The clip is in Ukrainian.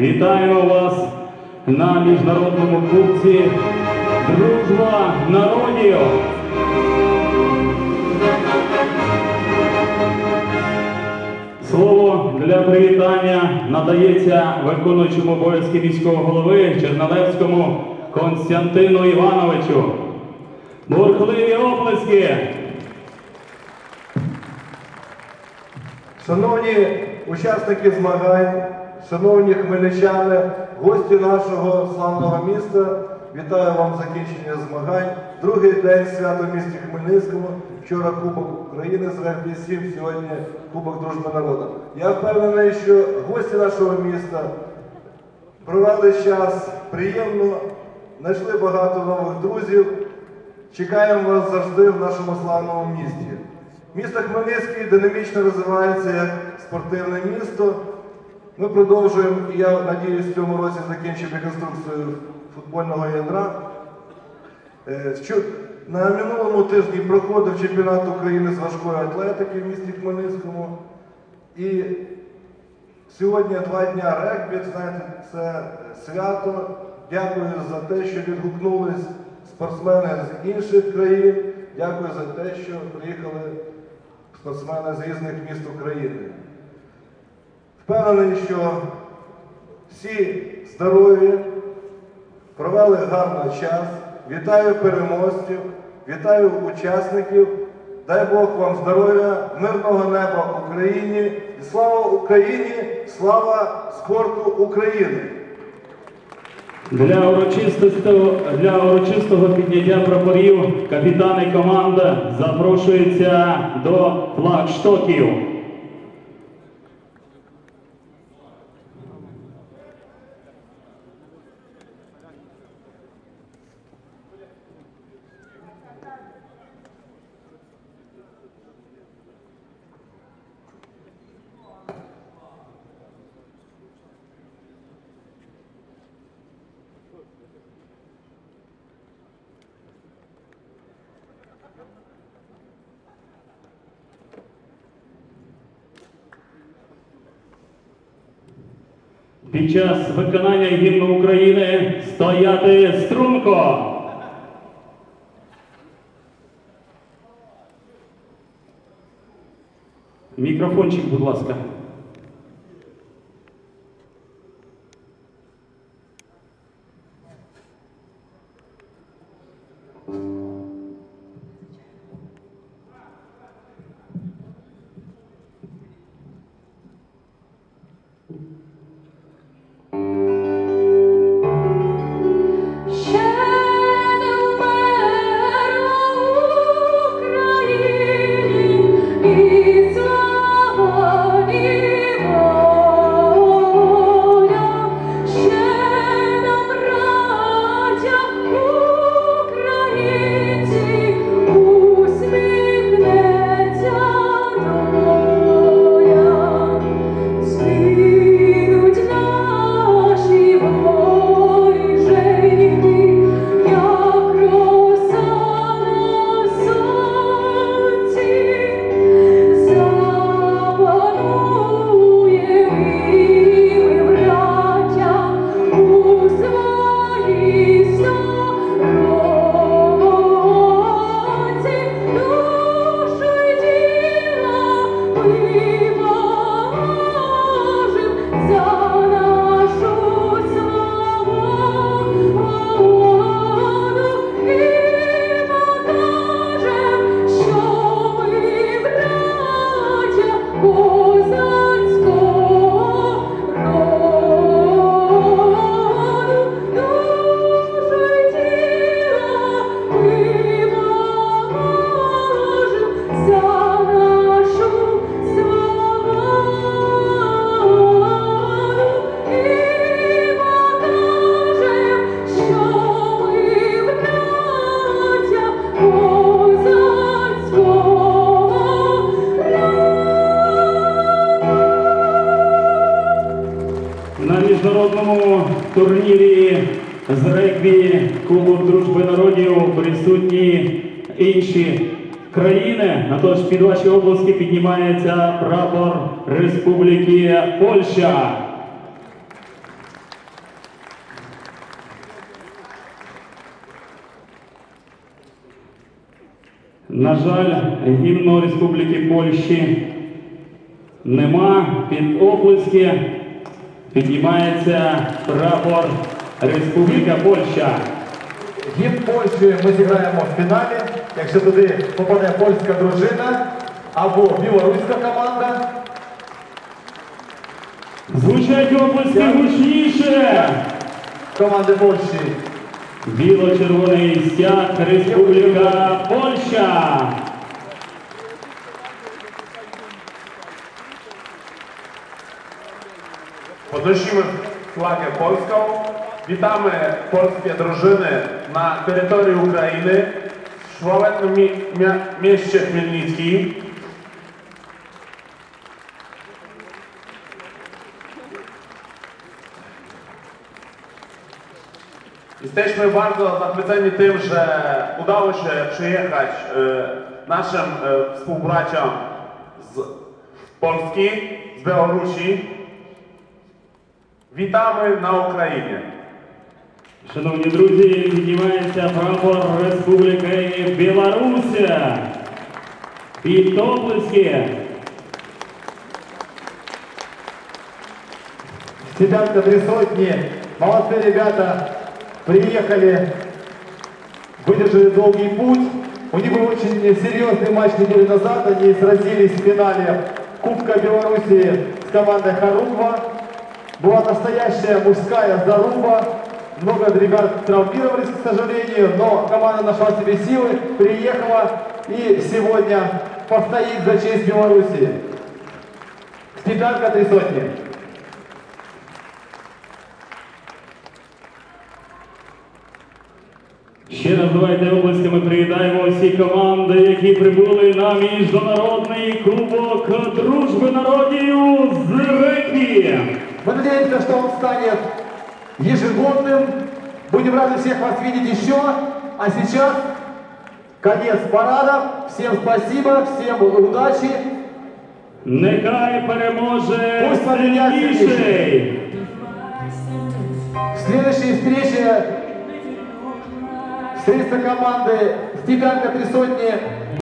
вітаємо вас на міжнародному кубці Дружба народів. Слово для привітання надається виконуючому обов'язки міського голови Чернолевському Константину Івановичу. Бурхливі оплески! Шановні учасники змагань, шановні хмельничани, гості нашого славного міста, вітаю вам закінчення змагань. Другий день свято в місті Хмельницькому. Вчора Кубок України з регбі 7, сьогодні Кубок Дружби народу. Я впевнений, що гості нашого міста провели час приємно, знайшли багато нових друзів. Чекаємо вас завжди в нашому славному місті. Місто Хмельницький динамічно розвивається як спортивне місто. Ми продовжуємо, і я надіюсь, в цьому році закінчимо реконструкцію футбольного ядра. Е, На минулому тижні проходив чемпіонат України з важкої атлетики в місті Хмельницькому. І Сьогодні два дня регбі, знаєте, це свято. Дякую за те, що відгукнулись спортсмени з інших країн. Дякую за те, що приїхали спортсмени з різних міст України. Впевнений, що всі здорові, провели гарно час. Вітаю переможців, вітаю учасників. Дай Бог вам здоров'я, мирного неба Україні і слава Україні, слава спорту України! Для урочистого, для урочистого підняття прапорів капітани команди запрошуються до флагштоків. Під час виконання гімну України стояти струнко. Мікрофончик, будь ласка. міжнародному турнірі з регбі клубу дружби народів присутні інші країни. Натож під ваші області піднімається прапор Республіки Польща. На жаль, гімну Республіки Польщі нема під облиски піднімається прапор Республіка Польща. Гімн Польщі ми зіграємо в фіналі. Якщо туди попаде польська дружина або білоруська команда, Звучать оплески гучніше. команди Польщі. Біло-червоний стяг Республіка Польща. Podnosimy flagę polską. Witamy polskie drużyny na terytorium Ukrainy w szlachetnym mi- mia- mieście Chmielnickim. Jesteśmy bardzo zachwyceni tym, że udało się przyjechać e, naszym e, współbraciom z Polski, z Białorusi. Witamy na Ukrainie. Шановні друзі, піднімається прапор Республіки Білорусія. Під оплески. Степянка три сотни. Молодцы ребята. Приехали, выдержали долгий путь. У них был очень серьезный матч неделю назад. Они сразились в финале Кубка Беларуси с командой Харуква. Была настоящая мужская заруба. Много ребят травмировались, к сожалению, но команда нашла себе силы, приехала и сегодня постоит за честь Беларуси. Степянка три сотни. Ще раз давайте обласками привітаємо всі команди, які прибули на міжнародний кубок дружби народів з Рекві. Мы надеемся, что он станет ежегодным. Будем рады всех вас видеть еще. А сейчас конец парада. Всем спасибо, всем удачи. Нехай переможе Пусть победят сильніший. В следующей встрече встретятся команды Степянка три сотни